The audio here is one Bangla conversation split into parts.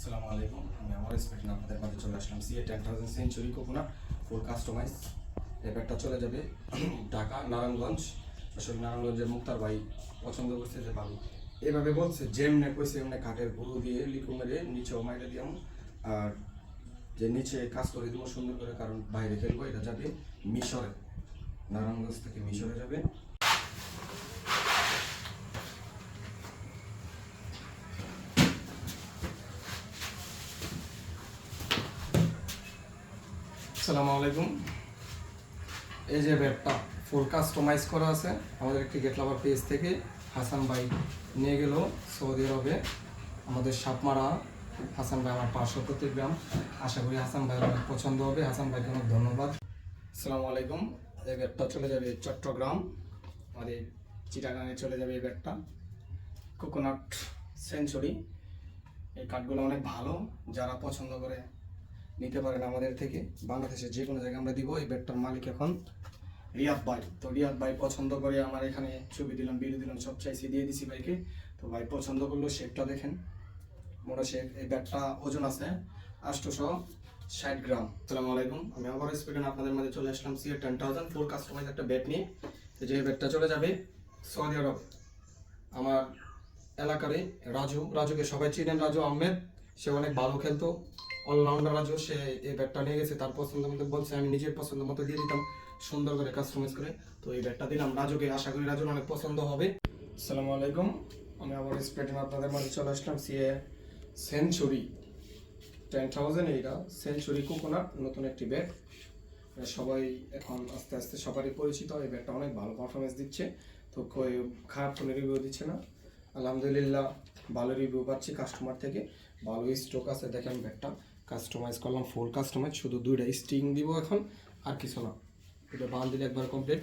আসসালামু আলাইকুম। আমি আমার স্পেশন আপনাদের মাঝে চলে আসলাম। CA ten thousand century coconut full customize এই চলে যাবে ঢাকা, নারায়ণগঞ্জ। আসলে নারায়ণগঞ্জের মুক্তার ভাই পছন্দ করছে যে ভালো। এভাবে বলছে, যেমনে কইছে এমনি কাঠের গুঁড়ো দিয়ে লিকু মেরে নিচেও মাইরে দিয়াম। আর যে নিচে কাজ করে দিব সুন্দর করে, কারণ বাইরে ফেলব এটা যাবে মিশরে। নারায়ণগঞ্জ থেকে মিশরে যাবে। আসসালামু আলাইকুম। এই যে ব্যাগটা ফুল কাস্টমাইজ করা আছে, আমাদের একটি গেট লাভার পেজ থেকে হাসান ভাই নিয়ে গেল সৌদি আরবে। আমাদের সাপমারা, হাসান ভাই আমার পাঁচশো প্রতি গ্রাম। আশা করি হাসান ভাই অনেক পছন্দ হবে। হাসান ভাইকে অনেক ধন্যবাদ। আসসালামু আলাইকুম। এই ব্যাগটা চলে যাবে চট্টগ্রাম। আমাদের চিটাগাঙে চলে যাবে এই ব্যাগটা। কোকোনাট সেঞ্চুরি এই কাঠগুলো অনেক ভালো। যারা পছন্দ করে নিতে পারেন আমাদের থেকে। বাংলাদেশের যে কোনো জায়গায় আমরা দিব, এই ব্যাগটার মালিক এখন রিয়াদ ভাই। তো রিয়াদ ভাই পছন্দ করে আমার এখানে ছবি দিলাম ভিডিও দিলাম, সব চাইছি, দিয়ে দিছি ভাইকে। তো ভাই পছন্দ করল শেপটা দেখেন। মোটা শেপ, এই ব্যাগটা ওজন আছে আষ্টশো ষাট গ্রাম। আসসালামু আলাইকুম। আমি আবার স্পিডেন আপনাদের মাঝে চলে আসলাম CA ten thousand four customize একটা ব্যাগ নিয়ে। তো যে ব্যাগটা চলে যাবে সৌদি আরব আমার এলাকারই রাজু। রাজুকে সবাই চিনেন, রাজু আহমেদ। সে অনেক ভালো খেলতো। অলরাউন্ডার রাজু সে এই ব্যাটটা নিয়ে গেছে। তার পছন্দ মতো বলছে, আমি নিজের পছন্দ মতো দিয়ে দিতাম। সুন্দর করে কাস্টমাইজ করে। তো এই ব্যাটটা দিলাম। রাজুকে আশা করি রাজুর অনেক পছন্দ হবে। আসসালামু আলাইকুম। আমি আবার স্পেডিন আপনাদের মাঝে চলে আসলাম। সিএ সেঞ্চুরি টেন থাউজেন্ড এইটা সেঞ্চুরি কোকোনাট নতুন একটি ব্যাগ সবাই এখন আস্তে আস্তে সবারই পরিচিত। এই ব্যাগটা অনেক ভালো পারফরমেন্স দিচ্ছে। তো কই- খারাপ কোনো রিভিউ দিচ্ছে না। আলহামদুলিল্লাহ, ভালো রিভিউ পাচ্ছি কাস্টমার থেকে। ভালো স্টক আছে, দেখেন ব্যাগটা কাস্টমাইজ করলাম ফুল কাস্টমাইজ শুধু দুইটা স্টিং দিব এখন, আর কিছু না। এটা বান দিলে একবার কমপ্লিট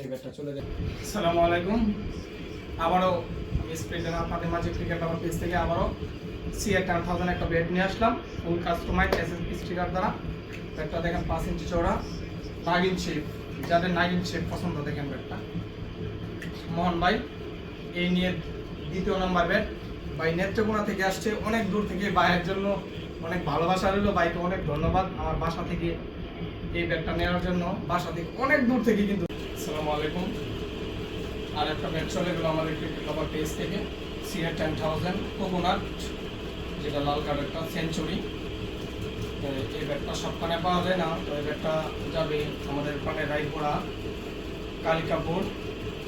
এই ব্যাগটা চলে যায় আসসালামু আলাইকুম। আবারও আমি স্প্রিন্টার আপনাদের মাঝে ক্রিকেট আমার পেজ থেকে আবারও সিএ টেন থাউজেন্ড একটা বেড নিয়ে আসলাম। Full customize S S sticker দ্বারা। ব্যাগটা দেখেন পাঁচ ইঞ্চি চওড়া নাগিন শেপ যাদের নাগিন শেপ পছন্দ, দেখেন ব্যাগটা মোহন ভাই, এই নিয়ে দ্বিতীয় নম্বর ব্যাট ভাই, নেত্রকোনা থেকে আসছে, অনেক দূর থেকে বাইরের জন্য অনেক ভালোবাসা রইল। ভাইকে অনেক ধন্যবাদ আমার বাসা থেকে এই ব্যাগটা নেওয়ার জন্য। বাসা থেকে অনেক দূর থেকে কিন্তু। আসসালামু আলাইকুম। আর একটা ব্যাট চলে গেলো আমাদের কভার পেজ থেকে। সিআর টেন থাউজেন্ড কোকোনাট যেটা লাল কালারটা সেঞ্চুরি এই ব্যাগটা সবখানে পাওয়া যায় না। তো এই ব্যাগটা যাবে আমাদের পানে রায়পুরা কালিকাপুর,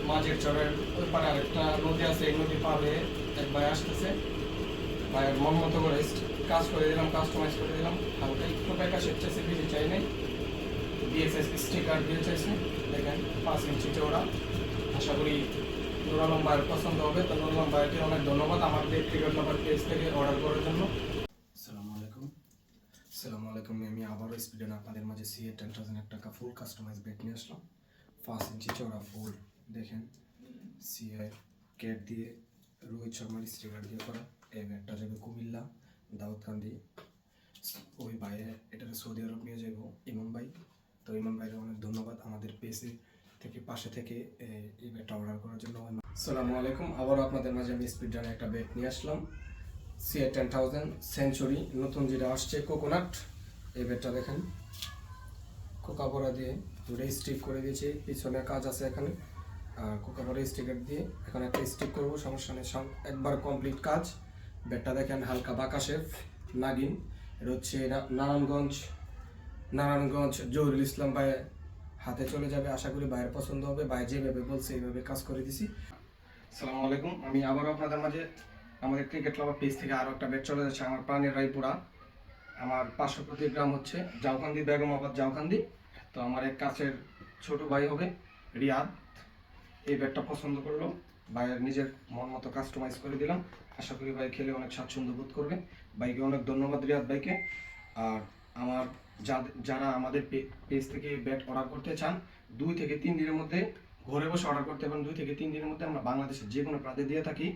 মাঝের চরের ওই পারে আরেকটা নদী আছে। এই নদী পারে এক ভাই আসতেছে, ভাইয়ের মন মতো কাজ করে দিলাম কাস্টমাইজ করে দিলাম। হালকা একটু টাকা শেপ চাইছে বেশি চাই নাই ডিএসএস স্টিকার দিয়ে চাইছে, দেখেন, পাঁচ ইঞ্চি চওড়া আশা করি নুর আলম ভাইয়ের পছন্দ হবে, তো নুর আলম ভাইকে অনেক ধন্যবাদ আমাদের ক্রিকেট নাম্বার পেজ থেকে অর্ডার করার জন্য। আসসালামু আলাইকুম। আসসালামু আলাইকুম, আমি আবারও স্পিডেন আপনাদের মাঝে সিএ টেন থাউজেন্ড টাকা ফুল কাস্টমাইজ ব্যাগ নিয়ে আসলাম। পাঁচ ইঞ্চি চওড়া ফুল দেখেন সিএ কেট দিয়ে রোহিত শর্মার স্টিকার দিয়ে করা। এই ব্যাগটা যাবে কুমিল্লা। দাউদকান্দি, ওই ভাইয়ে এটা সৌদি আরব নিয়ে যাব ইমাম ভাই। তো ইমাম ভাইয়ের অনেক ধন্যবাদ আমাদের পেজে থেকে, পাশে থেকে এই ব্যাগটা অর্ডার করার জন্য। আসসালামু আলাইকুম, আবারও আপনাদের মাঝে আমি স্পিড রানে একটা ব্যাগ নিয়ে আসলাম। সিএ টেন থাউজেন্ড সেঞ্চুরি নতুন যেটা আসছে কোকোনাট এই ব্যাগটা দেখেন কোকা বড়া দিয়ে দুটো স্টিক করে দিয়েছি, পিছনে কাজ আছে এখানে। আর কোকা বড়া স্টিকার দিয়ে এখানে একটা স্টিক করব, সমস্যা নেই একবার কমপ্লিট কাজ। ব্যাগটা দেখেন হালকা বাঁকা শেফ নাগিন। এটা হচ্ছে নারায়ণগঞ্জ নারায়ণগঞ্জ জহুরুল ইসলাম ভাই হাতে চলে যাবে। আশা করি ভাইয়ের পছন্দ হবে। ভাই যেভাবে বলছে, এইভাবে কাজ করে দিছি। আসসালামু আলাইকুম। আমি আবারও আপনাদের মাঝে আমাদের ক্রিকেট ক্লাবের পেজ থেকে আরও একটা ব্যাট চলে যাচ্ছে, আমার প্রাণের রায়পুরা। আমার পার্শ্ববর্তী গ্রাম হচ্ছে জাউকান্দি বেগমাবাদ জাউকান্দি তো আমার এক কাছের ছোট ভাই হবে রিয়াদ। এই ব্যাগটা পছন্দ করল। ভাইয়ের নিজের মন মতো কাস্টমাইজ করে দিলাম। আশা করি ভাই খেলে অনেক স্বাচ্ছন্দ্য বোধ করবে। ভাইকে অনেক ধন্যবাদ রিয়াদ ভাইকে। আর আমার যারা আমাদের পেজ থেকে ব্যাট অর্ডার করতে চান, দুই থেকে তিন দিনের মধ্যে ঘরে বসে অর্ডার করতে পারেন। দুই থেকে তিন দিনের মধ্যে আমরা বাংলাদেশের যে কোনো প্রান্তে দিয়ে থাকি।